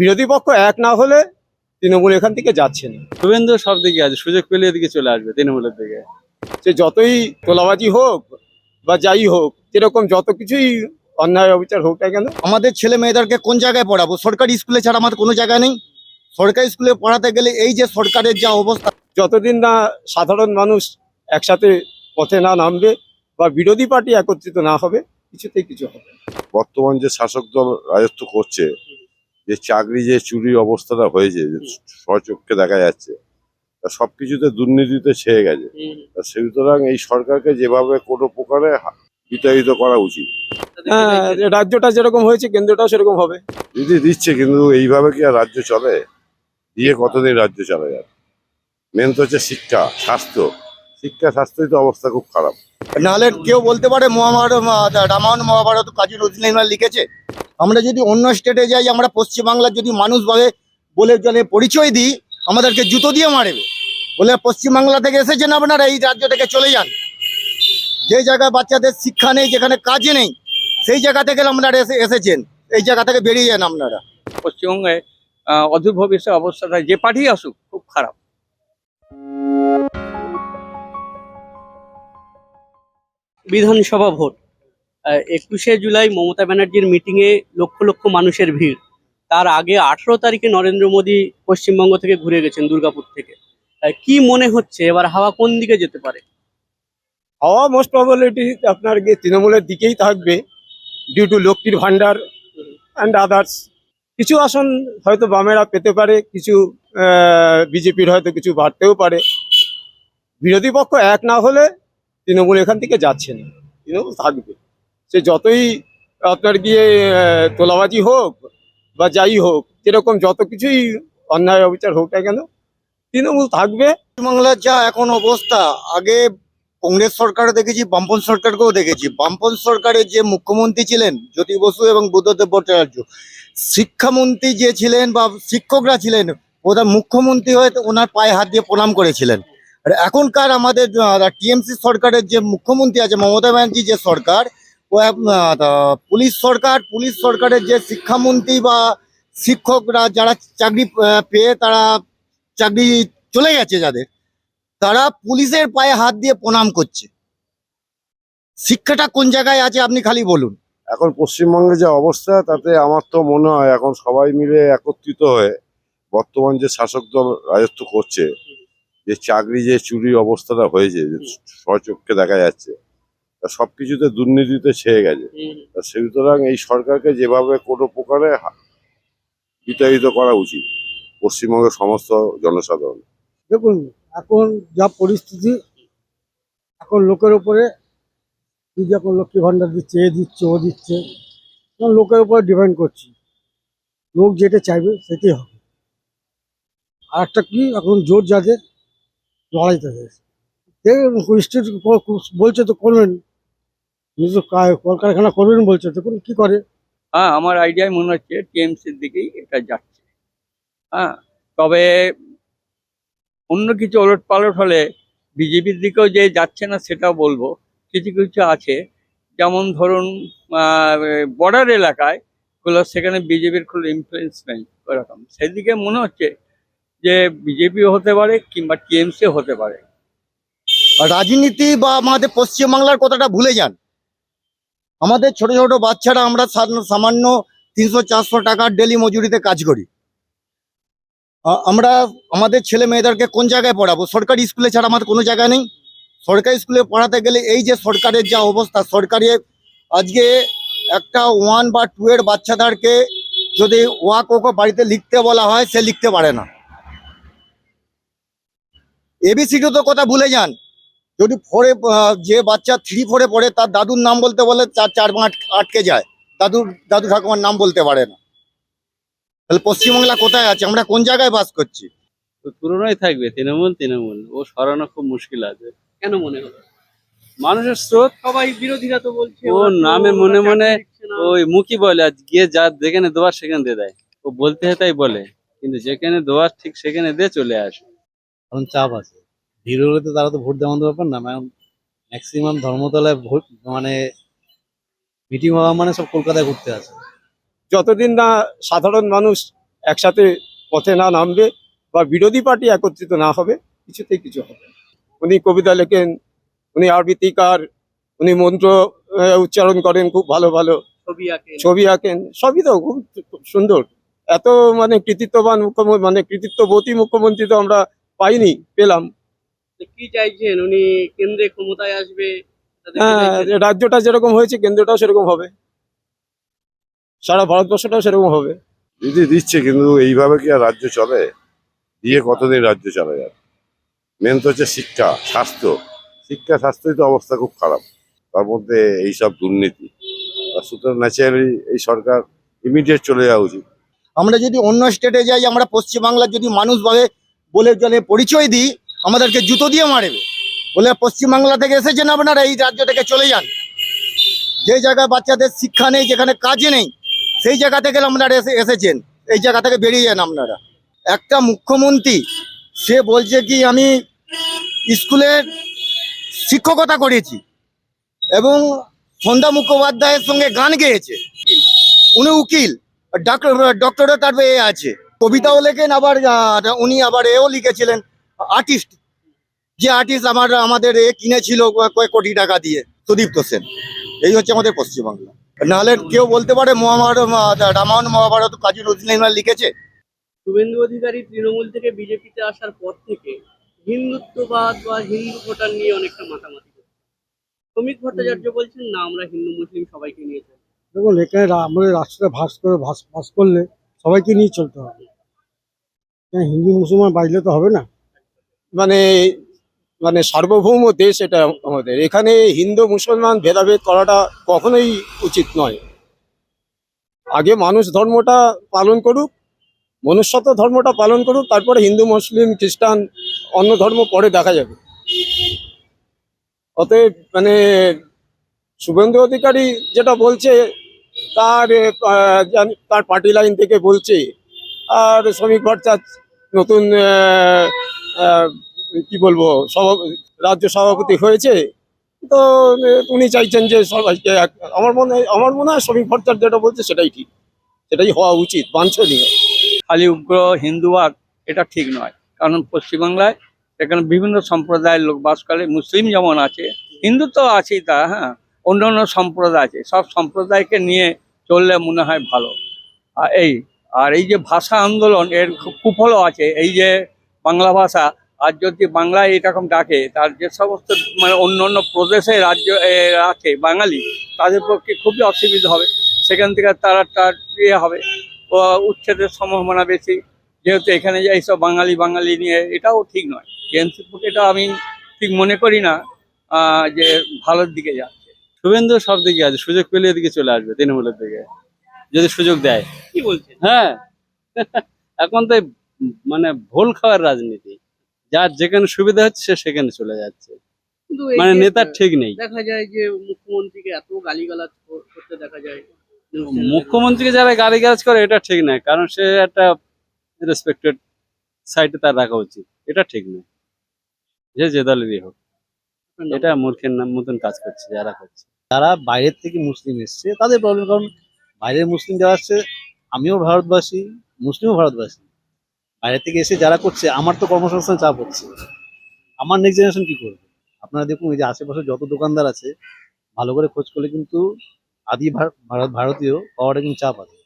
বিরোধী পক্ষ এক না হলে তৃণমূল এখান থেকে যাচ্ছে না। শুভেন্দু সব দিকে আছে সুযোগ পেলে এদিকে চলে আসবে তৃণমূলের দিকে। সে যতই তোলাবাজি হোক বা যাই হোক যেরকম যত কিছুই অন্যায় অবিচার হোক না কেন আমাদের ছেলে মেয়েদেরকে কোন জায়গায় পড়াবো? সরকারি স্কুলে ছাড়া আমাদের কোনো জায়গা নেই? সরকারি স্কুলে পড়াতে গেলে এই যে সরকারের যা অবস্থা যতদিন না সাধারণ মানুষ একসাথে পথে না নামবে বা বিরোধী পার্টি একত্রিত না হবে কিছুতেই কিছু হবে বর্তমান যে শাসক দল রাজত্ব করছে যে চাকরি যে চুরির অবস্থাটা হয়েছে স্বচক্ষে দেখা যাচ্ছে তা সবকিছুতে দুর্নীতিতে ছেয়ে গেছে। তা সুতরাং এই সরকারকে যেভাবে কোনো প্রকারে বিতাড়িত করা উচিত। হ্যাঁ রাজ্যটা যেরকম হয়েছে কেন্দ্রটাও সেরকম হবে। যদি দিচ্ছে কিন্তু এইভাবে কি আর রাজ্য চলে? দিয়ে কতদিন রাজ্য চলে যাবে? মেন তো হচ্ছে শিক্ষা স্বাস্থ্য। শিক্ষা স্বাস্থ্যই তো অবস্থা খুব খারাপ। নাহলে কেউ বলতে পারে মহাভারত রামায়ণ মহাভারত কাজী নজরুল লিখেছে? আমরা যদি অন্য স্টেটে যাই আমরা পশ্চিমবাংলার যদি মানুষ ভাবে বলে জলে পরিচয় দিই আমাদেরকে জুতো দিয়ে মারবে। বলে পশ্চিমবাংলা থেকে এসেছেন আপনারা এই রাজ্য থেকে চলে যান। যে জায়গায় বাচ্চাদের শিক্ষা নেই যেখানে কাজ নেই সেই জায়গা থেকে আপনারা এসে এসেছেন। এই জায়গা থেকে বেরিয়ে যান আপনারা। পশ্চিমবঙ্গে আহ, অদূর ভবিষ্যৎ অবস্থাটা যে পাঠিয়ে আসুক খুব খারাপ। বিধানসভা ভোট। একুশে জুলাই মমতা ব্যানার্জির মিটিংয়ে লক্ষ লক্ষ মানুষের ভিড়। তার আগে আঠেরো তারিখে নরেন্দ্র মোদী পশ্চিমবঙ্গ থেকে ঘুরে গেছেন দুর্গাপুর থেকে। কি মনে হচ্ছে? এবার হাওয়া কোন দিকে যেতে পারে? হাওয়া মোস্ট প্রবাবিলিটি আপনার তৃণমূলের দিকেই থাকবে ডিউ টু লক্ষ্মীর ভান্ডার অ্যান্ড আদার্স কিছু আসন হয়তো বামেরা পেতে পারে, কিছু বিজেপির হয়তো কিছু বাড়তেও পারে। বিরোধী পক্ষ এক না হলে তৃণমূল এখান থেকে যাচ্ছে না। তৃণমূল থাকবে। সে যতই আপনার গিয়ে তোলাবাজি হোক বা যাই হোক, যেরকম যত কিছুই অন্যায় অবিচার হোক না কেন, তৃণমূল থাকবে। পশ্চিমবাংলার যা এখন অবস্থা, আগে কংগ্রেস সরকারও দেখেছি বামপন সরকারকেও দেখেছি। বামপন সরকারের যে মুখ্যমন্ত্রী ছিলেন, জ্যোতি বসু এবং বুদ্ধদেব ভট্টাচার্য, শিক্ষামন্ত্রী যে ছিলেন বা শিক্ষকরা ছিলেন, ওদের মুখ্যমন্ত্রী হয়ে ওনার পায়ে হাত দিয়ে প্রণাম করেছিলেন। আর এখনকার আমাদের টিএমসি সরকারের যে মুখ্যমন্ত্রী আছে, মমতা ব্যানার্জি যে সরকার পুলিশ সরকার, পুলিশ সরকারের যে শিক্ষামন্ত্রী বা শিক্ষকরা যারা চাকরি পেয়ে তারা চাকরি চলে গেছে যাদের, তারা পুলিশের পায়ে হাত দিয়ে প্রণাম করছে। শিক্ষাটা কোন জায়গায় আছে আপনি খালি বলুন। এখন পশ্চিমবঙ্গে যে অবস্থা, তাতে আমার তো মনে হয় এখন সবাই মিলে একত্রিত হয়ে বর্তমান যে শাসক দল রাজত্ব করছে, যে চাকরি যে চুরির অবস্থাটা হয়েছে, যে স্বচক্ষে দেখা যাচ্ছে তা সবকিছুতে দুর্নীতিতে ছেয়ে গেছে। তা সুতরাং এই সরকারকে যেভাবে কোনো প্রকারে বিতাড়িত করা উচিত পশ্চিমবঙ্গের সমস্ত জনসাধারণ। দেখুন এখন যা পরিস্থিতি এখন লোকের উপরে তুই যখন লক্ষ্মী ভাণ্ডার দিচ্ছে এ দিচ্ছে ও দিচ্ছে তখন লোকের উপরে ডিপেন্ড করছি। লোক যেটা চাইবে সেটাই হবে। আর একটা কি এখন জোর যাদের লড়াই তাদের দেখুন বলছে তো করবেন কলকারখানা করবেন বলছে দেখুন কি করে। হ্যাঁ আমার আইডিয়ায় মনে হচ্ছে টিএমসির দিকেই এটা যাচ্ছে। হ্যাঁ তবে অন্য কিছু ওলট পালট হলে বিজেপির দিকেও যে যাচ্ছে না সেটাও বলব। কিছু কিছু আছে যেমন ধরুন বর্ডার এলাকায়গুলো সেখানে বিজেপির খুব ইনফ্লুয়েন্স নেই ওরকম। সেদিকে মনে হচ্ছে যে বিজেপি হতে পারে কিংবা টিএমসি হতে পারে। আর রাজনীতি বা আমাদের পশ্চিমবাংলার কথাটা ভুলে যান। আমাদের ছোট ছোট বাচ্চারা আমরা সামান্য তিনশো চারশো টাকার ডেলি মজুরিতে কাজ করি। আমরা আমাদের ছেলে মেয়েদেরকে কোন জায়গায় পড়াবো? সরকারি স্কুলে ছাড়া আমাদের কোনো জায়গা নেই? সরকারি স্কুলে পড়াতে গেলে এই যে সরকারের যা অবস্থা, সরকারি আজকে একটা ওয়ান বা টু এর বাচ্চাদেরকে যদি ওয়াক ওকে বাড়িতে লিখতে বলা হয়, সে লিখতে পারে না। এবিসিডি তো কথা ভুলে যান। যদি ফোরে যে বাচ্চা থ্রি ফোরে পড়ে তার দাদুর নাম বলতে বলে চার চার পাঁচ আটকে যায়। দাদুর দাদু ঠাকুমার নাম বলতে পারে না। তাহলে পশ্চিমবাংলা কোথায় আছে? আমরা কোন জায়গায় বাস করছি? তো পুরনোই থাকবে তৃণমূল তৃণমূল। ও সরানো খুব মুশকিল আছে। কেন মনে হলো? মানুষের স্রোত? সবাই বিরোধীরা তো বলছে ও নামে মনে মনে ওই মুখই বলে গিয়ে যা যেখানে দোয়ার সেখানে দিয়ে দেয়। ও বলতে হয় তাই বলে কিন্তু যেখানে দোয়ার ঠিক সেখানে দিয়ে চলে আসে। কারণ চাপ আছে। ভিড় হলে তো তারা তো ভোট দেওয়ার ব্যাপার না ম্যাক্সিমাম ধর্মতলায় ভোট মানে মিটিং হওয়া মানে সব কলকাতায় ঘুরতে আসে। যতদিন না সাধারণ মানুষ একসাথে পথে না নামবে বা বিরোধী পার্টি একত্রিত না হবে কিছুতেই কিছু হবে উনি কবিতা লেখেন উনি আবৃত্তিকার উনি মন্ত্র আহ, উচ্চারণ করেন খুব ভালো ভালো। ছবি আঁকেন। ছবি আঁকেন সবই তো খুব খুব সুন্দর। এত মানে কৃতিত্ববান মুখ্যমন্ত্রী মানে কৃতিত্ববতী মুখ্যমন্ত্রী তো আমরা পাইনি পেলাম। কি চাইছেন? উনি কেন্দ্রে ক্ষমতায় আসবে হ্যাঁ রাজ্যটা যেরকম হয়েছে কেন্দ্রটাও সেরকম হবে। সারা ভারতবর্ষটাও সেরকম হবে। দিদি দিচ্ছে কিন্তু এইভাবে কি আর রাজ্য চলে? দিয়ে কতদিন রাজ্য চলে যাবে? মেন তো হচ্ছে শিক্ষা স্বাস্থ্য। শিক্ষা স্বাস্থ্যই তো অবস্থা খুব খারাপ। তার মধ্যে এইসব দুর্নীতি। সুতরাং ন্যাচারালি এই সরকার ইমিডিয়েট চলে যাওয়া উচিত। আমরা যদি অন্য স্টেটে যাই আমরা পশ্চিমবাংলার যদি মানুষভাবে বলে বলে জলে পরিচয় দিই আমাদেরকে জুতো দিয়ে মারবে। বলে পশ্চিমবাংলা থেকে এসেছেন আপনারা, এই রাজ্য থেকে চলে যান। যে জায়গায় বাচ্চাদের শিক্ষা নেই, যেখানে কাজ নেই, সেই জায়গা থেকে আপনারা এসে এসেছেন। এই জায়গা থেকে বেরিয়ে যান আপনারা। একটা মুখ্যমন্ত্রী, সে বলছে কি, আমি স্কুলের শিক্ষকতা করেছি এবং সন্ধ্যা মুখোপাধ্যায়ের সঙ্গে গান গেয়েছে। উনি উকিল, ডাক্তার ডক্টরেট তার আছে। কবিতাও লেখেন, আবার উনি আবার এও লিখেছিলেন। আর্টিস্ট। যে আর্টিস্ট আমার আমাদের এ কিনেছিল কয়েক- কোটি টাকা দিয়ে সুদীপ্ত সেন। এই হচ্ছে আমাদের পশ্চিমবাংলা। নাহলে কেউ বলতে পারে মহাভারত রামায়ণ মহাভারত কাজী নজরুল ইসলাম লিখেছে। শুভেন্দু অধিকারী তৃণমূল থেকে বিজেপিতে আসার পর থেকে হিন্দুত্ববাদ বা হিন্দু ভোটার নিয়ে অনেকটা মাতামাতি শ্রমিক ভট্টাচার্য বলছেন না আমরা হিন্দু মুসলিম সবাইকে নিয়ে চলি দেখুন এখানে রা- আমাদের রাষ্ট্রটা ভাস করে ভাস ভাস করলে সবাইকে নিয়ে চলতে হবে। হ্যাঁ, হিন্দু মুসলমান বাজলে তো হবে না। মানে মানে সার্বভৌম দেশ এটা আমাদের। এখানে হিন্দু, মুসলমান ভেদাভেদ করাটা কখনোই উচিত নয়। আগে মানুষ ধর্মটা পালন করুক মনুষ্যত ধর্মটা পালন করুক, তারপরে হিন্দু, মুসলিম, খ্রিস্টান, অন্য ধর্ম পরে দেখা যাবে। অতএব মানে শুভেন্দু অধিকারী যেটা বলছে, তার তার পার্টি লাইন থেকে বলছে, আর শ্রমিক ভট্টাচার্য নতুন কি বলব রাজ্য সভাপতি হয়েছে। তো উনি চাইছেন যে সবাইকে আমার মনে আমার মনে হয় শ্রমিক ভট্টাচার্য যেটা বলছে সেটাই ঠিক। সেটাই হওয়া উচিত, বাঞ্ছনীয়। খালি উগ্র হিন্দুবাদ এটা ঠিক নয়। কারণ পশ্চিমবাংলায় এখানে বিভিন্ন সম্প্রদায়ের লোক বাস করে, মুসলিম যেমন আছে, হিন্দু তো আছেই তা হ্যাঁ? অন্য অন্য সম্প্রদায় আছে। সব সম্প্রদায়কে নিয়ে চললে মনে হয় ভালো। আর এই আর এই যে ভাষা আন্দোলন, এর কুফলও আছে। এই যে বাংলা ভাষা আর যদি বাংলায় এরকম ডাকে তার যে সমস্ত মানে অন্য অন্য প্রদেশে রাজ্য আছে বাঙালি তাদের পক্ষে খুবই অসুবিধা হবে। সেখান থেকে তারা তার ইয়ে হবে উচ্ছেদের সম্ভাবনা বেশি। যেহেতু এখানে যে এইসব বাঙালি বাঙালি নিয়ে এটাও ঠিক নয়। পক্ষে এটা আমি ঠিক মনে করি না যে ভালোর দিকে যাচ্ছে। শুভেন্দু সব দিকে আছে সুযোগ পেলে এদিকে চলে আসবে তৃণমূলের দিকে। যদি সুযোগ দেয়। কি বলছেন? হ্যাঁ। এখন তো মানে ভুল খাওয়ার রাজনীতি। যার যেখানে সুবিধা হচ্ছে সে সেখানে চলে যাচ্ছে। মানে নেতার ঠিক নেই। দেখা যায় যে মুখ্যমন্ত্রীকে এত গালিগালাজ কর- করতে দেখা যায়। মুখ্যমন্ত্রীকে যারা গাছ করে এটা ঠিক নয়। কারণ সে একটা রেসপেক্টেড সাইডে তার রাখা উচিত। এটা ঠিক নয়। যে যে দলেরই হোক। এটা মূর্খের নাম মতন কাজ করছে যারা করছে। যারা বাইরের থেকে মুসলিম এসছে তাদের প্রবলেম কারণ বাইরের মুসলিম যারা আসছে আমিও ভারতবাসী মুসলিমও ভারতবাসী। বাইরে থেকে এসে যারা করছে, আমার তো কর্মসংস্থান চাপ হচ্ছে। আমার নেক্সট জেনারেশন কি করবে? আপনারা দেখুন, এই যে আশেপাশে যত দোকানদার আছে, ভালো করে খোঁজ করলে কিন্তু আদি ভারত, ভারতীয় পাওয়াটা কিন্তু চাপ আছে।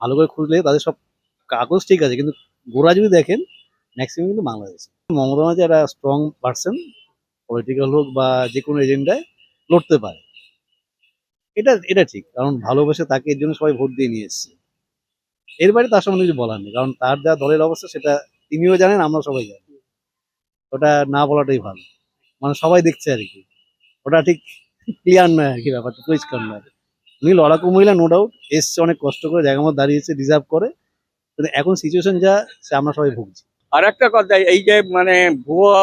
ভালো করে খুঁজলে তাদের সব কাগজ ঠিক আছে, কিন্তু গোড়া যদি দেখেন ম্যাক্সিমাম কিন্তু বাংলাদেশ। মমতা ব্যানার্জি একটা স্ট্রং পার্সন পলিটিক্যাল হোক বা যে কোনো এজেন্ডায় লড়তে পারে। এটা এটা ঠিক, কারণ ভালোবেসে তাকে এর জন্য সবাই ভোট দিয়ে নিয়ে এসছে। এর বাইরে তার সম্বন্ধে কিছু বলার নেই, কারণ তার যা দলের অবস্থা সেটা তিনিও জানেন, আমরা সবাই জানি। ওটা না বলাটাই ভালো। মানে সবাই দেখছে আর কি। ওটা ঠিক ক্লিয়ার নয় আর কি ব্যাপারটা, পরিষ্কার নয় উনি লড়াকু মহিলা নো ডাউট এসছে অনেক কষ্ট করে, জায়গা মতো দাঁড়িয়েছে ডিজার্ভ করে। কিন্তু এখন সিচুয়েশন যা, সে আমরা সবাই ভুগছি। আর একটা কথা, এই যে মানে ভুয়ো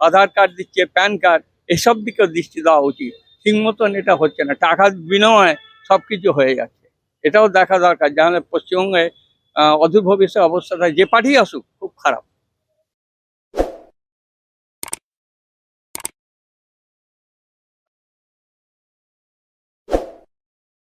আধার কার্ড দিচ্ছে প্যান কার্ড এসব দিকেও দৃষ্টি দেওয়া উচিত। ঠিক মতন এটা হচ্ছে না। টাকার বিনিময়ে সব কিছু হয়ে যাচ্ছে। এটাও দেখা দরকার যেখানে পশ্চিমবঙ্গে অদূর ভবিষ্যৎ অবস্থাটা যে পার্টি আসুক খুব খারাপ।